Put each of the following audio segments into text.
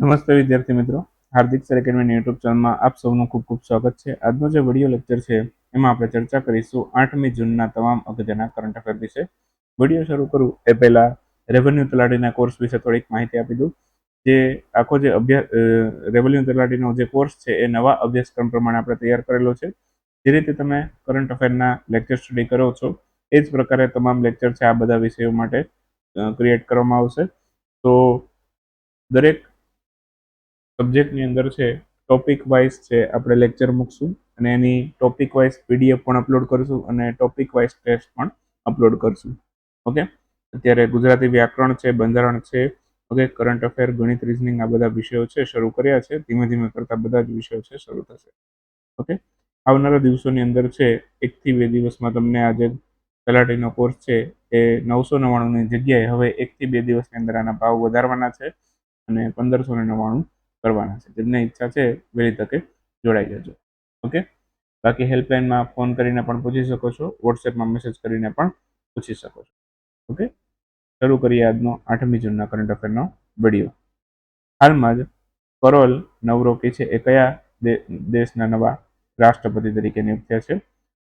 નમસ્તે વિદ્યાર્થી મિત્રો. હાર્દિક સર એકેડમી યુટ્યુબ ચેનલમાં આપ સૌનું ખૂબ ખૂબ સ્વાગત છે. આજનો જે વીડિયો લેક્ચર છે, એમાં આપણે ચર્ચા કરીશું આઠમી જૂનના તમામ અગત્યના કરંટ અફેર વિશે. વીડિયો શરૂ કરું એ પહેલાં રેવન્યુ તલાટીના કોર્સ વિશે થોડીક માહિતી આપી દઉં. જે આખો જે અભ્યાસ રેવન્યુ તલાટીનો જે કોર્સ છે, એ નવા અભ્યાસક્રમ પ્રમાણે આપણે તૈયાર કરેલો છે. જે રીતે તમે કરંટ અફેરના લેક્ચર સ્ટડી કરો છો, એ જ પ્રકારે તમામ લેક્ચર છે આ બધા વિષયો માટે ક્રિએટ કરવામાં આવશે. તો દરેક સબ્જેક્ટની અંદર છે ટોપિક વાઇઝ છે, આપણે લેક્ચર મૂકશું. અને એની ટોપિક વાઇઝ પીડીએફ પણ અપલોડ કરશું અને ટોપિક વાઇઝ ટેસ્ટ પણ અપલોડ કરશું. ઓકે અત્યારે ગુજરાતી વ્યાકરણ છે, બંધારણ છે ઓકે કરંટ અફેર ગણિત રિઝનિંગ આ બધા વિષયો છે, શરૂ કર્યા છે. ધીમે ધીમે કરતા બધા જ વિષયો છે, શરૂ થશે. ઓકે આવનારા દિવસોની અંદર છે એકથી બે દિવસમાં તમને આજે તલાટીનો કોર્સ છે, એ નવસો નવ્વાણુંની જગ્યાએ હવે એકથી બે દિવસની અંદર આના ભાવ વધારવાના છે અને પંદરસો ને નવ્વાણું કરવાના છે. જેમને ઈચ્છા છે વહેલી તકે જોડાઈ જજો. ઓકે? બાકી હેલ્પલાઇનમાં ફોન કરીને પણ પૂછી શકો છો. વોટ્સએપમાં મેસેજ કરીને પણ પૂછી શકો છો. ઓકે? શરૂ કરીએ આજનો આઠમી જૂનના કરંટ અફેરનો વીડિયો હાલમાં જ કરોલ નવરોકી છે એ કયા દેશના નવા રાષ્ટ્રપતિ તરીકે નિયુક્ત છે?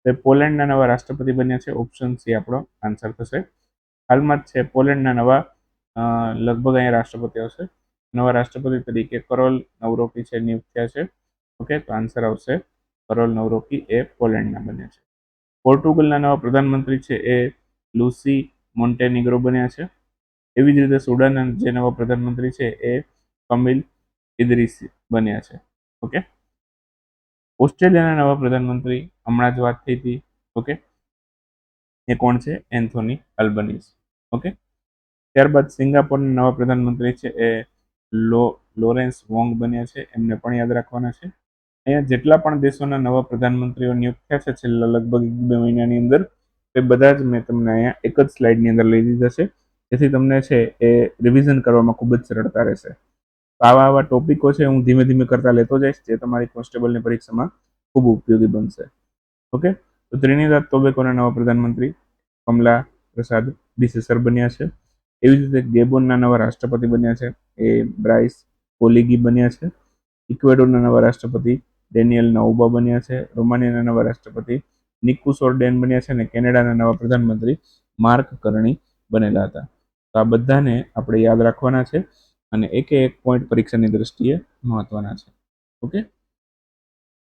તે પોલેન્ડના નવા રાષ્ટ્રપતિ બન્યા છે. ઓપ્શન સી આપણો આન્સર થશે. હાલમાં જ છે પોલેન્ડના નવા લગભગ અહીંયા રાષ્ટ્રપતિ હશે નવા રાષ્ટ્રપતિ તરીકે કરોલ નવરોકી છે નિયુક્ત થયા છે. ઓકે, તો આન્સર આવશે કરોલ નવરોકી એ પોલેન્ડના બન્યા છે. પોર્ટુગલના નવા પ્રધાનમંત્રી છે એ લુસી મોન્ટેનિગ્રો બન્યા છે. એવી જ રીતે સુડાનના જે નવા પ્રધાનમંત્રી છે એ કમિલ ઇદરીસ બન્યા છે. ઓકે? ઓસ્ટ્રેલિયાના નવા પ્રધાનમંત્રી હમણાં જ વાત થઈ હતી. ઓકે? એ કોણ છે? Anthony Albanese okay? ત્યારબાદ સિંગાપોરના નવા પ્રધાનમંત્રી છે એ લો, લોરેન્સ વોંગ બન્યા છે, એમને પણ યાદ રાખવાના છે. અહીંયા જેટલા પણ દેશોના નવા પ્રધાનમંત્રીઓ નિયુક્ત થયા છે, છેલ્લા લગભગ એક બે મહિનાની અંદર એ બધા જ મેં તમને અહીંયા એક જ સ્લાઇડની અંદર લઈ દીધા છે. જેથી તમને છે, એ રિવિઝન કરવામાં ખૂબ જ સરળતા રહેશે. આવા આવા ટોપિકો છે, હું ધીમે ધીમે કરતા લેતો જઈશ, જે તમારી કોન્સ્ટેબલની પરીક્ષામાં ખૂબ ઉપયોગી બનશે. ઓકે? તો ત્રિનિદાદ તોબેકોના નવા પ્રધાનમંત્રી, કમલા પ્રસાદ ડિસેસર બન્યા છે. એવી જ રીતે ગેબોનના નવા રાષ્ટ્રપતિ બન્યા છે. એ બ્રાઇસ કોલિગી બન્યા છે. ઇક્વેડોરના નવા રાષ્ટ્રપતિ, ડેનિયલ નાઉબા બન્યા છે. રોમાનિયાના નવા રાષ્ટ્રપતિ નિકુસોર ડેન બન્યા છે અને કેનેડાના નવા પ્રધાનમંત્રી માર્ક કરણી બનેલા હતા. તો આ બધાને આપણે યાદ રાખવાના છે અને એકે એક પોઈન્ટ પરીક્ષાની દ્રષ્ટિએ મહત્વના છે. ઓકે?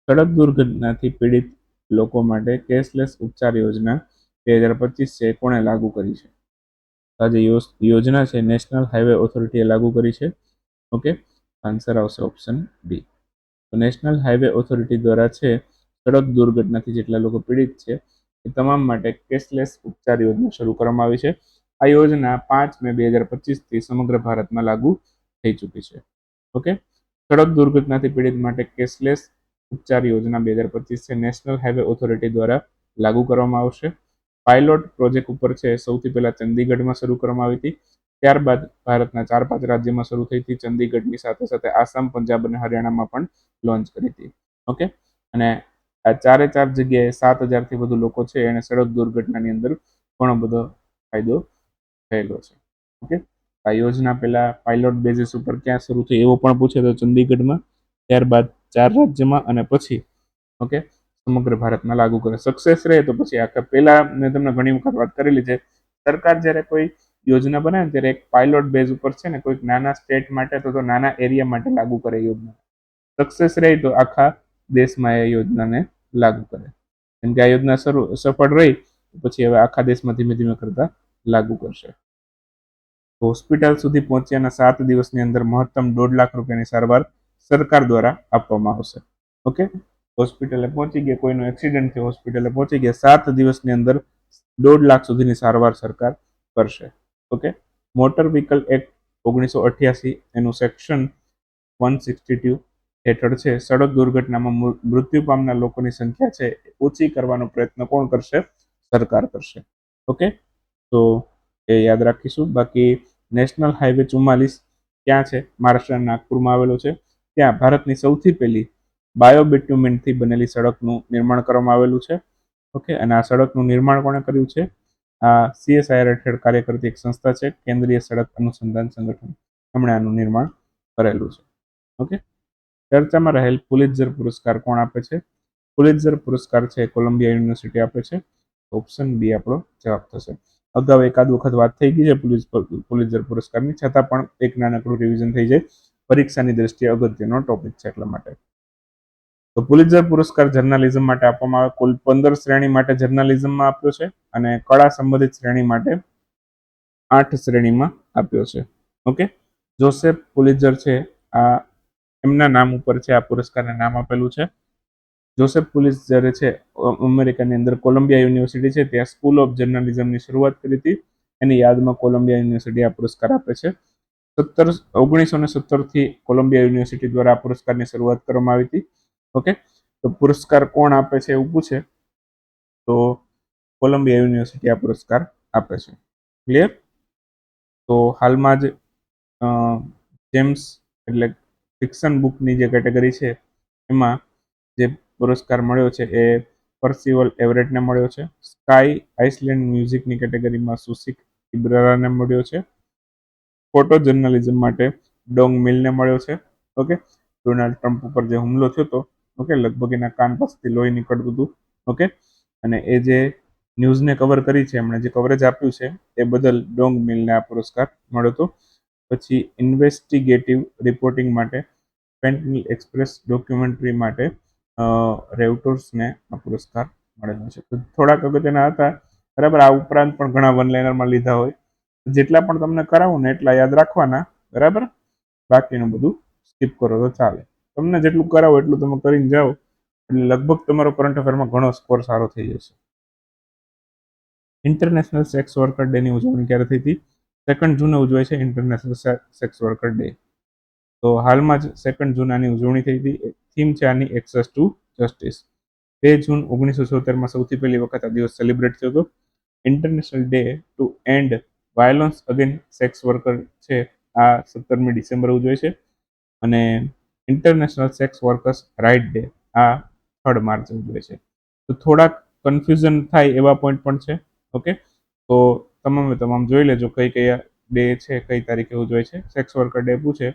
સડક દુર્ઘટનાથી પીડિત લોકો માટે કેશલેસ ઉપચાર યોજના બે હજાર પચીસ છે કોણે લાગુ કરી છે? આ જે યોજના છે નેશનલ હાઈવે ઓથોરિટીએ લાગુ કરી છે. ઓકે? આન્સર આવશે ઓપ્શન બી તો નેશનલ હાઈવે ઓથોરિટી દ્વારા છે, સડક દુર્ઘટનાથી જેટલા લોકો પીડિત છે, એ તમામ માટે કેશલેસ ઉપચાર યોજના શરૂ કરવામાં આવી છે. આ યોજના પાંચ મે બે હજાર પચીસથી સમગ્ર ભારતમાં લાગુ થઈ ચૂકી છે. ઓકે? સડક દુર્ઘટનાથી પીડિત માટે કેશલેસ ઉપચાર યોજના બે હજાર પચીસ છે નેશનલ હાઈવે ઓથોરિટી દ્વારા લાગુ કરવામાં આવશે. પાયલોટ પ્રોજેક્ટ ઉપર છે, સૌથી પહેલા ચંદીગઢમાં શરૂ કરવામાં આવી હતી. ત્યારબાદ ભારતના ચાર પાંચ રાજ્યમાં શરૂ થઈ હતી. ચંદીગઢની સાથે સાથે આસામ, પંજાબ અને હરિયાણામાં પણ લોન્ચ કરી હતી. ઓકે? અને આ ચારે ચાર જગ્યાએ સાત હજારથી વધુ લોકો છે એને સડક દુર્ઘટનાની અંદર ઘણો બધો ફાયદો થયેલો છે. ઓકે? આ યોજના પહેલાં પાયલોટ બેઝિસ ઉપર ક્યાં શરૂ થઈ એવો પણ પૂછે તો ચંદીગઢમાં. ત્યારબાદ ચાર રાજ્યમાં અને પછી, ઓકે? સમગ્ર ભારતમાં લાગુ કરે. સક્સેસ રહે તો પછી આખા પહેલા મેં તમને ઘણી વખત વાત કરેલી છે, સરકાર જ્યારે કોઈ યોજના બનાવે ત્યારે એક પાયલોટ બેઝ ઉપર છે ને કોઈક નાના સ્ટેટ માટે તો નાના એરિયા માટે લાગુ કરે યોજના. સક્સેસ રહી તો આખા દેશમાં એ યોજનાને લાગુ કરે. કેમ કે આ યોજના શરૂ, સફળ રહી પછી હવે આખા દેશમાં ધીમે ધીમે કરતા લાગુ કરશે. હોસ્પિટલ સુધી પહોંચ્યાના સાત દિવસની અંદર મહત્તમ દોઢ લાખ રૂપિયાની સારવાર સરકાર દ્વારા આપવામાં આવશે. ઓકે હોસ્પિટલે પહોંચી ગયા. કોઈનો એક્સિડન્ટ થયો, હોસ્પિટલે પહોંચી ગયા. સાત દિવસની અંદર દોઢ લાખ સુધીની સારવાર સરકાર કરશે. ઓકે? મોટર વ્હીકલ એક્ટ ઓગણીસો અઠ્યાસી એનું સેક્શન વન સિક્સટી ટુ હેઠળ છે. સડક દુર્ઘટનામાં મૃત્યુ પામનાર લોકોની સંખ્યા છે ઓછી કરવાનો પ્રયત્ન કોણ કરશે? સરકાર કરશે. ઓકે? તો એ યાદ રાખીશું. બાકી નેશનલ હાઈવે ચુમ્માલીસ ક્યાં છે? મહારાષ્ટ્રના નાગપુરમાં આવેલો છે. ત્યાં ભારતની સૌથી પહેલી બાયોબિટ્યુમેન્ટથી બનેલી સડકનું નિર્માણ કરવામાં આવેલું છે. ઓકે અને આ સડકનું નિર્માણ કોણે કર્યું છે? આ સીએસઆઈઆર હેઠળ કાર્ય કરતી એક સંસ્થા છે, કેન્દ્રીય સડક અનુસંધાન સંગઠન. એમણે આનું નિર્માણ કરેલું છે. ઓકે ચર્ચામાં રહેલ પુલિત્ઝર પુરસ્કાર કોણ આપે છે? પુલિત્ઝર પુરસ્કાર છે, કોલંબિયા યુનિવર્સિટી આપે છે. ઓપ્શન બી આપણો જવાબ થશે. અગાઉ એકાદ વખત વાત થઈ ગઈ છે પુલિસ પુલિત્ઝર પુરસ્કારની, છતાં પણ એક નાનકડું રિવિઝન થઈ જાય. પરીક્ષાની દ્રષ્ટિએ અગત્યનો ટોપિક છે એટલા માટે. તો પુલિત્ઝર પુરસ્કાર જર્નાલિઝમ માટે આપવામાં આવે. કુલ પંદર શ્રેણી માટે જર્નાલિઝમમાં આપ્યો છે અને કળા સંબંધિત શ્રેણી માટે આઠ શ્રેણીમાં આપ્યો છે. ઓકે? જોસેફ પુલિત્ઝર છે, આ એમના નામ ઉપર છે, આ પુરસ્કારને નામ આપેલું છે. જોસેફ પુલિત્ઝરે છે અમેરિકાની અંદર કોલંબિયા યુનિવર્સિટી છે, ત્યાં સ્કૂલ ઓફ જર્નાલિઝમની શરૂઆત કરી હતી. એની યાદમાં કોલંબિયા યુનિવર્સિટી આ પુરસ્કાર આપે છે. સત્તર, ઓગણીસો ને સત્તરથી કોલંબિયા યુનિવર્સિટી દ્વારા આ પુરસ્કારની શરૂઆત કરવામાં આવી હતી. ઓકે? તો પુરસ્કાર કોણ આપે છે એવું પૂછે. તો કોલંબિયા યુનિવર્સિટી આ પુરસ્કાર આપે છે. ક્લિયર તો હાલમાં જ જેમ્સ એટલે ફિક્શન બુકની જે કેટેગરી છે, એમાં જે પુરસ્કાર મળ્યો છે એ પર્સિવલ એવરેટને મળ્યો છે. સ્કાય આઇસલેન્ડ મ્યુઝિકની કેટેગરીમાં સુસિક ઇબ્રારાને મળ્યો છે. ફોટો જર્નલિઝમ માટે ડોંગ મિલને મળ્યો છે. ઓકે? ડોનાલ્ડ ટ્રમ્પ ઉપર જે હુમલો થયો હતો ઓકે લગભગ એના કાન પાસેથી લોહી નીકળતું હતું. ઓકે અને એ જે ન્યૂઝને કવર કરી છે, એમણે જે કવરેજ આપ્યું છે, એ બદલ ડોંગ મિલને આ પુરસ્કાર મળ્યો હતો. પછી ઇન્વેસ્ટિગેટિવ રિપોર્ટિંગ માટે પેન્ટનિલ એક્સપ્રેસ ડોક્યુમેન્ટરી માટે રેવટોર્સને આ પુરસ્કાર મળેલો છે. તો થોડાક અગત્યના હતા. બરાબર, આ ઉપરાંત પણ ઘણા વન લાઇનરમાં લીધા હોય. જેટલા પણ તમને કરાવું ને એટલા યાદ રાખવાના. બરાબર? બાકીનું બધું સ્કીપ કરો તો ચાલે. તમને જેટલું કરાવો એટલું તમે કરીને જાઓ. એટલે લગભગ તમારો કરંટ અફેરમાં ઘણો સ્કોર સારો થઈ જશે. ઇન્ટરનેશનલ સેક્સ વર્કર ડેની ઉજવણી ક્યારે થઈ હતી? સેકન્ડ જૂને ઉજવાય છે ઇન્ટરનેશનલ સેક્સ વર્કર ડે તો હાલમાં જ સેકન્ડ જૂન આની ઉજવણી થઈ હતી. થીમ છે આની એક્સેસ ટુ જસ્ટિસ બે જૂન ઓગણીસો છોતેરમાં સૌથી પહેલી વખત આ દિવસ સેલિબ્રેટ થયો હતો. International day to end violence against sex worker છે. આ સત્તરમી ડિસેમ્બર ઉજવાય છે. અને international sex workers right day આ થર્ડ માર્ચ ઉજવે છે. તો થોડાક કન્ફ્યુઝન થાય એવા પોઈન્ટ પણ છે. ઓકે તો તમામે તમામ જોઈ લેજો કઈ કયા ડે છે, કઈ તારીખે ઉજવાય છે. સેક્સ વર્કર ડે પૂછે,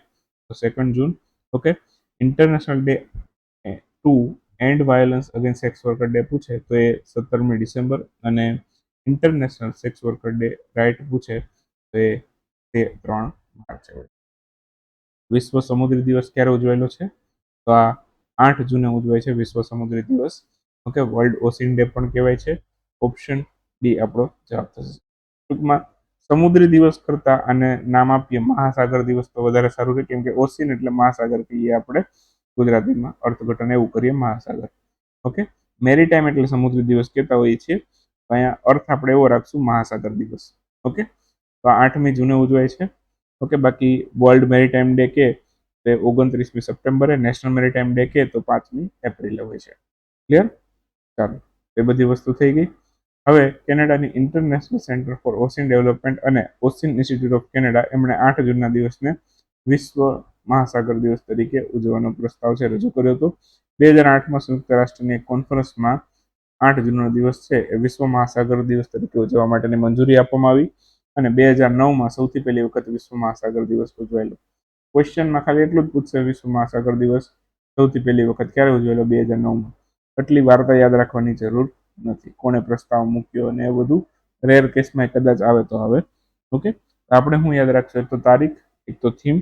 તો second June okay international day to end violence against sex worker day પૂછે, તો એ સત્તરમી ડિસેમ્બર. અને international sex worker day right પૂછે, તો એ, તે ત્રણ માર્ચ વિશ્વ સમુદ્ર દિવસ ક્યારે ઉજવાયેલો છે? તો આ આઠ જૂને ઉજવાય છે વિશ્વ સમુદ્રી દિવસ. ઓકે વર્લ્ડ ઓસિન ડે પણ કહેવાય છે. ઓપ્શન ડી આપણો જવાબ થશે. ટૂંકમાં, સમુદ્રી દિવસ કરતા અને નામ આપીએ મહાસાગર દિવસ તો વધારે સારું છે, કેમ કે ઓસિન એટલે મહાસાગર કહીએ આપણે. ગુજરાતીમાં અર્થઘટન એવું કરીએ મહાસાગર. ઓકે, મેરીટાઈમ એટલે સમુદ્રી દિવસ કહેતા હોઈએ છીએ. અહીંયા અર્થ આપણે એવો રાખશું મહાસાગર દિવસ. ઓકે, તો આઠમી જૂને ઉજવાય છે. ઓકે, બાકી વર્લ્ડ મેરીટાઈમ ડે કે તે ઓગણત્રીસમી સપ્ટેમ્બરે નેશનલ મેરીટાઈમ ડે કે તો પાંચમી એપ્રિલે હોય છે. ક્લિયર ચાલો, એ બધી વસ્તુ થઈ ગઈ. હવે કેનેડાની international centre for ocean development અને ઓસિન ઇન્સ્ટિટ્યૂટ ઓફ કેનેડા એમણે આઠ જૂનના દિવસને વિશ્વ મહાસાગર દિવસ તરીકે ઉજવવાનો પ્રસ્તાવ છે, રજૂ કર્યો હતો. બે હજાર આઠમાં સંયુક્ત રાષ્ટ્રની એક કોન્ફરન્સમાં આઠ જૂનનો દિવસ છે, એ વિશ્વ મહાસાગર દિવસ તરીકે ઉજવવા માટેની મંજૂરી આપવામાં આવી. અને બે હજાર નવમાં સૌથી પહેલી વખત વિશ્વ મહાસાગર દિવસ ઉજવાયેલો. ક્વેશ્ચનમાં ખાલી એટલું જ પૂછશે, વિશ્વ મહાસાગર દિવસ સૌથી પહેલી વખત ક્યારે ઉજવાયેલો? બે હજાર નવમાં. એટલી વાર્તા યાદ રાખવાની જરૂર નથી. કોણે પ્રસ્તાવ મૂક્યો અને એ બધું રેર કેસમાં કદાચ આવે તો આવે. ઓકે આપણે હું યાદ રાખશું? તો તારીખ, એક તો થીમ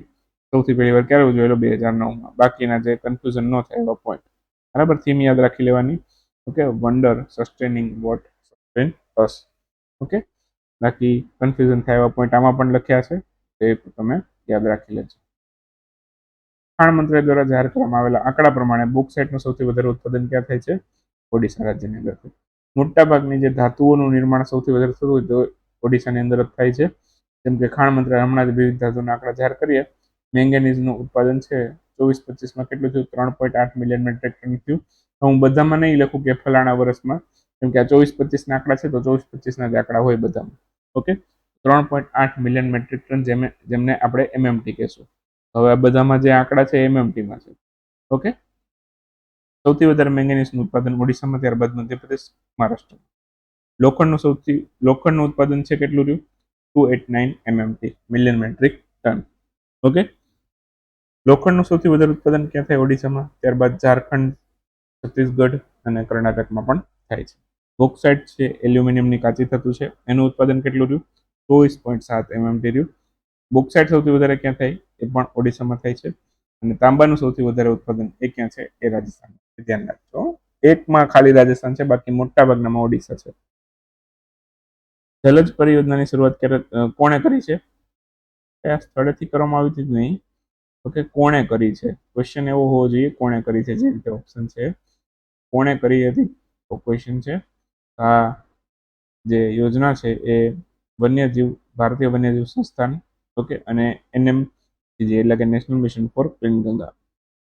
સૌથી પહેલી વાર ક્યારે ઉજવેલો બે હજાર નવમાં. બાકીના જે કન્ફ્યુઝન ન થાય એવા પોઈન્ટ બરાબર? થીમ યાદ રાખી લેવાની. Okay wonder sustaining what sustain us okay બાકી કન્ફ્યુઝન થાય એવા પોઈન્ટ આમાં પણ લખ્યા છે એ તમે યાદ રાખી લેજો. ખાણ મંત્રાલય દ્વારા જાહેર કરવામાં આવેલા આંકડા પ્રમાણે બોક્સાઇટનું સૌથી વધારે ઉત્પાદન ક્યાં થાય છે? ઓડિશા રાજ્યની અંદર. મોટાભાગની જે ધાતુઓનું નિર્માણ સૌથી વધારે થતું હોય તો ઓડિશાની અંદર જ થાય છે. જેમ કે ખાણ મંત્રાલય હમણાં જ વિવિધ ધાતુના આંકડા જાહેર કરીએ. મેંગેનીઝનું ઉત્પાદન છે ચોવીસ પચીસમાં કેટલું થયું? ત્રણ પોઈન્ટ આઠ મિલિયન મેટ્રિક ટન થયું. હું બધામાં નહીં લખું કે ફલાણા વર્ષમાં કેમ કે આ ચોવીસ પચીસના આંકડા છે, તો ચોવીસ પચીસના જ આંકડા હોય બધામાં. ઓકે? ત્રણ પોઈન્ટ આઠ મિલિયન મેટ્રિક ટન જેમે જેમને આપણે એમએમટી કહેશું. હવે આ બધામાં જે આંકડા છે એમએમટીમાં છે. ઓકે? સૌથી વધારે મેંગેનીઝનું ઉત્પાદન ઓડિશામાં, ત્યારબાદ મધ્યપ્રદેશ મહારાષ્ટ્ર લોખંડનું સૌથી લોખંડનું ઉત્પાદન છે કેટલું રહ્યું? Two eight nine M M T million metric ton okay? લોખંડનું સૌથી વધારે ઉત્પાદન ક્યાં થાય ઓડિશામાં? ત્યારબાદ ઝારખંડ, છત્તીસગઢ અને કર્ણાટકમાં પણ થાય છે. બોક્સાઇટ છે એલ્યુમિનિયમની કાચી થતું છે. એનું ઉત્પાદન કેટલું રહ્યું? ચોવીસ પોઈન્ટ સાત એમએમટી રહ્યું. બોક્સાઇટ સૌથી વધારે ક્યાં થાય? એ પણ ઓડિશામાં થાય છે. અને તાંબાનું સૌથી વધારે ઉત્પાદન એ ક્યાં છે? એ રાજસ્થાન ધ્યાન રાખજો. એકમાં ખાલી રાજસ્થાન છે, બાકી મોટા ભાગનામાં ઓડિશા છે. જલજ પરિયોજનાની શરૂઆત ક્યારે કોણે કરી છે? કયા સ્થળેથી કરવામાં આવી હતી નહીં. તો કે કોણે કરી છે? ક્વેશ્ચન એવો હોવો જોઈએ, કોણે કરી છે? જે રીતે ઓપ્શન છે. કોણે કરી હતી? તો ક્વેશ્ચન છે. આ જે યોજના છે એ વન્યજીવ, ભારતીય વન્યજીવ સંસ્થાની, ઓકે, અને એનએમ જે એટલે કે national mission for clean Ganga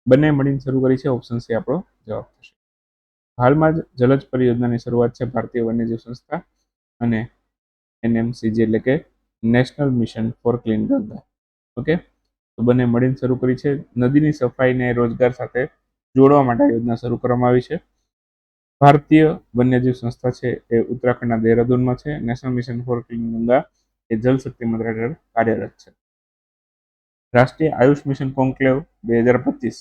બંને મળીને શરૂ કરી છે ઓપ્શન સી આપણો જવાબ થશે. હાલમાં જ જલજ પરિયોજનાની શરૂઆત છે, ભારતીય વન્યજીવ સંસ્થા અને એનએમસીજી એટલે કે national mission for clean Ganga okay, તો બંને મળીને શરૂ કરી છે. નદીની સફાઈને રોજગાર સાથે જોડવા માટે યોજના શરૂ કરવામાં આવી છે. ભારતીય વન્યજીવ સંસ્થા છે એ ઉત્તરાખંડના દેહરાદૂનમાં છે. National mission for clean Ganga એ જલ શક્તિ મંત્રાલય કાર્યરત છે. રાષ્ટ્રીય આયુષ મિશન કોન્ક્લેવ બે હજાર પચીસ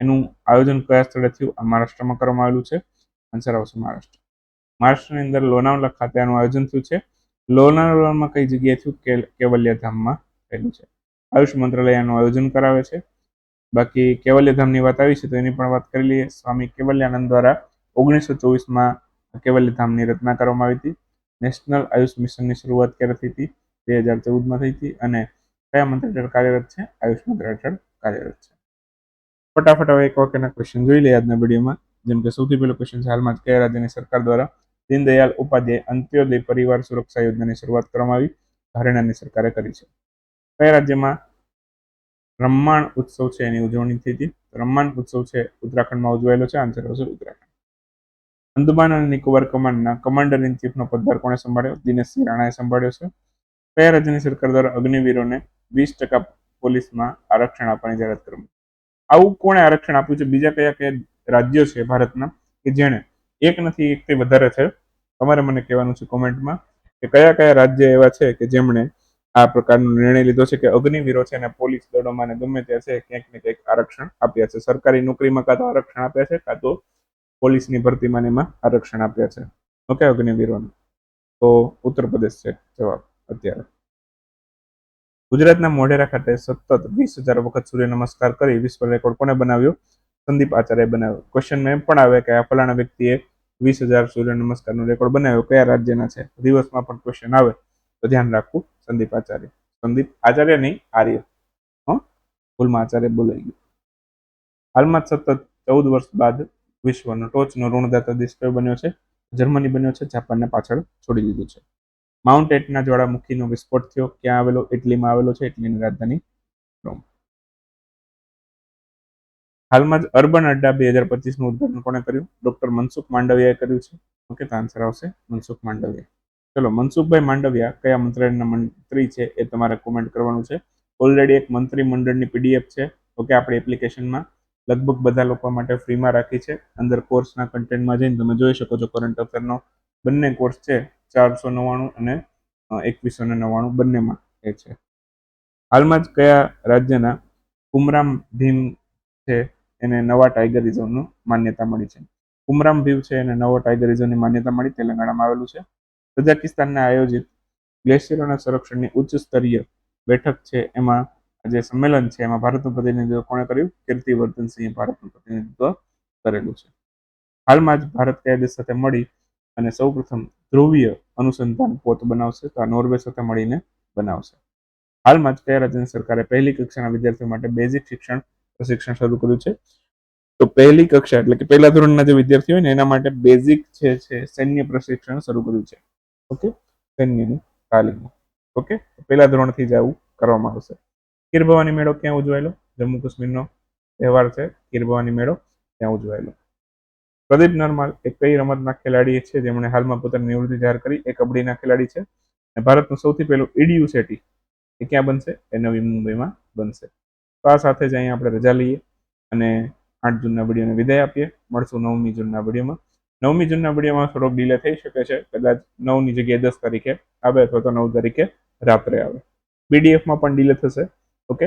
એનું આયોજન કયા સ્થળે થયું? આ મહારાષ્ટ્રમાં કરવામાં આવેલું છે. આન્સર આવશે મહારાષ્ટ્ર. મહારાષ્ટ્રની અંદર લોનાવલા ખાતે આનું આયોજન થયું છે. લોનાવલામાં કઈ જગ્યાએ થયું? કેવલિયા ધામમાં થયેલું છે. આયુષ મંત્રાલય આનું આયોજન કરાવે છે. બાકી કેવલ્ય ધામની વાત આવી છે તો એની પણ વાત કરી લઈએ. સ્વામી કેવલ્યાનંદ દ્વારા ઓગણીસો ચોવીસમાં કેવલ્ય ધામની રચના કરવામાં આવી હતી. નેશનલ આયુષ મિશનની શરૂઆત ક્યારે થઈ હતી? બે હજાર ચૌદમાં થઈ હતી અને કયા મંત્રાલય કાર્યરત છે? આયુષ મંત્રાલય કાર્યરત છે. ફટાફટ હવે એક વાક્યના ક્વેશ્ચન જોઈ લઈએ આજના વિડીયોમાં. જેમ કે સૌથી પહેલો ક્વેશ્ચન છે, હાલમાં કયા રાજ્યની સરકાર દ્વારા દીનદયાલ ઉપાધ્યાય અંત્યોદય પરિવાર સુરક્ષા યોજનાની શરૂઆત કરવામાં આવી? હરિયાણાની સરકારે કરી છે. કયા રાજ્યમાં રમ્માણ ઉત્સવ છે એની ઉજવણી થઈ હતી? રમ્માણ ઉત્સવ છે, ઉત્તરાખંડમાં ઉજવાયેલો છે આન્સર આવશે ઉત્તરાખંડ. અંદમાન અને નિકોબાર કમાન્ડના કમાન્ડર ઇન ચીફનો પદભાર કોણે સંભાળ્યો? દિનેશસિંહ રાણાએ સંભાળ્યો છે. કયા રાજ્યની સરકાર દ્વારા અગ્નિવીરોને વીસ ટકા પોલીસમાં આરક્ષણ આપવાની જાહેરાત કરવામાં આવું કોણે આરક્ષણ આપ્યું છે? બીજા કયા કયા રાજ્યો છે ભારતના? કે જેણે એક નથી એકથી વધારે છે? તમારે મને કહેવાનું છે કોમેન્ટમાં કે કયા કયા રાજ્ય એવા છે કે જેમણે આ પ્રકારનો નિર્ણય લીધો છે કે અગ્નિવીરો છે અને પોલીસ દળોમાં ગમે ત્યાં છે ક્યાંક ને ક્યાંક આરક્ષણ આપ્યા છે? સરકારી નોકરીમાં કાં તો આરક્ષણ આપ્યા છે, કાં તો પોલીસની ભરતીમાં એમાં આરક્ષણ આપ્યા છે. ઓકે, અગ્નિવીરોને. તો ઉત્તર પ્રદેશ છે જવાબ અત્યારે. ગુજરાતના મોઢેરા ખાતે સતત વીસ હજાર વખત સૂર્ય નમસ્કાર કરી વિશ્વ રેકોર્ડ કોને બનાવ્યો? સંદીપ આચાર્ય બનાવ્યો. ક્વેશ્ચન એમ પણ આવે કે આ ફલાણા વ્યક્તિએ વીસ હજાર સૂર્ય નમસ્કારનો રેકોર્ડ બનાવ્યો. કયા રાજ્યના છે? દિવસમાં પણ ક્વેશ્ચન આવે. તો ધ્યાન રાખવું સંદીપ આચાર્ય. સંદીપ આચાર્ય નહીં, આર્ય. હં? ભૂલમાં આચાર્ય બોલાઈ ગયું. હાલમાં સતત ચૌદ વર્ષ બાદ વિશ્વનો ટોચનો ઋણદાતા દેશ કયો બન્યો છે. જર્મની બન્યો છે. જાપાનને પાછળ છોડી દીધું છે. માઉન્ટ એટના જ્વાળામુખીનો વિસ્ફોટ થયો. ક્યાં આવેલો? ઇટલીમાં આવેલો છે. ઇટલીની રાજધાની રોમ. હાલમાં જ અર્બન અડ્ડા બે હજાર પચીસનું ઉદ્ઘાટન કોણે કર્યું? ડોક્ટર મનસુખ માંડવિયાએ કર્યું છે. ઓકે, તો આન્સર આવશે મનસુખ માંડવિયા. ચલો, મનસુખભાઈ માંડવિયા, કયા મંત્રાલયના મંત્રી છે એ તમારે કોમેન્ટ કરવાનું છે. ઓલરેડી એક મંત્રી મંડળની પીડીએફ છે. ઓકે, આપણી એપ્લિકેશનમાં લગભગ બધા લોકો માટે ફ્રીમાં રાખી છે. અંદર કોર્સના કન્ટેન્ટમાં જઈને તમે જોઈ શકો છો કરંટ અફેરનો બંને કોર્સ છે ચારસો નવ્વાણું અને એકવીસો ને નવ્વાણું બંનેમાં એ છે. હાલમાં જ કયા રાજ્યના કુમરામ ભીમ છે એને નવા ટાઈગર રિઝર્વનું માન્યતા મળી છે. કુમરામ ભીમ છે એને નવો ટાઈગર રિઝર્વની માન્યતા મળી તેલંગાણામાં આવેલું છે. તજાકિસ્તાનને આયોજિત ગ્લેશિયરોના સંરક્ષણની ઉચ્ચ સ્તરીય બેઠક છે એમાં જે સંમેલન છે એમાં ભારતનું પ્રતિનિધિત્વ કોણે કર્યું? કીર્તિવર્ધનસિંહે ભારતનું પ્રતિનિધિત્વ કરેલું છે. હાલમાં જ ભારત કયા દેશ સાથે મળી અને સૌપ્રથમ ધ્રુવીય અનુસંધાન પોત બનાવશે તો આ નોર્વે સાથે મળીને બનાવશે. હાલમાં જ કયા રાજ્યની સરકારે પહેલી કક્ષાના વિદ્યાર્થીઓ માટે બેઝિક શિક્ષણ પ્રશિક્ષણ શરૂ કર્યું છે? તો પહેલી કક્ષા એટલે કે પહેલા ધોરણના જે વિદ્યાર્થીઓ હોય ને એના માટે બેઝિક છે છે સૈન્ય પ્રશિક્ષણ શરૂ કર્યું છે. ઓકે? સૈન્યની તાલીમ ઓકે? પહેલા ધોરણથી જ આવું કરવામાં આવશે. ખીર ભવાની મેળો ક્યાં ઉજવાયેલો? જમ્મુ કાશ્મીરનો તહેવાર છે. ખીર ભવાની મેળો ત્યાં ઉજવાયેલો? પ્રદીપ નરમાલ એ કઈ રમતના ખેલાડી છે? જેમણે હાલમાં પોતાની નિવૃત્તિ જાહેર કરી. એ કબડ્ડીના ખેલાડી છે. અને ભારતનું સૌથી પહેલું ઈડીયુ સેટી એ ક્યાં બનશે? એ નવી મુંબઈમાં બનશે. તો આ સાથે જ અહીંયા આપણે રજા લઈએ અને આઠ જૂનના વિડીયોને વિદાય આપીએ. મળશું નવમી જૂનના વિડીયોમાં. નવમી જૂનના વિડીયોમાં થોડોક ડીલે થઈ શકે છે. કદાચ નવની જગ્યાએ દસ તારીખે આવે અથવા તો નવ તારીખે રાત્રે આવે. પીડીએફમાં પણ ડીલે થશે. ઓકે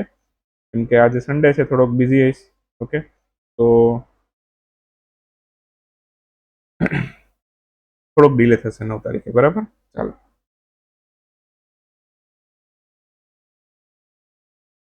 કેમ કે આજે સન્ડે છે, થોડોક બિઝી હઈશ ઓકે તો થોડોક ડીલે થશે નવ તારીખે. બરાબર? ચાલો.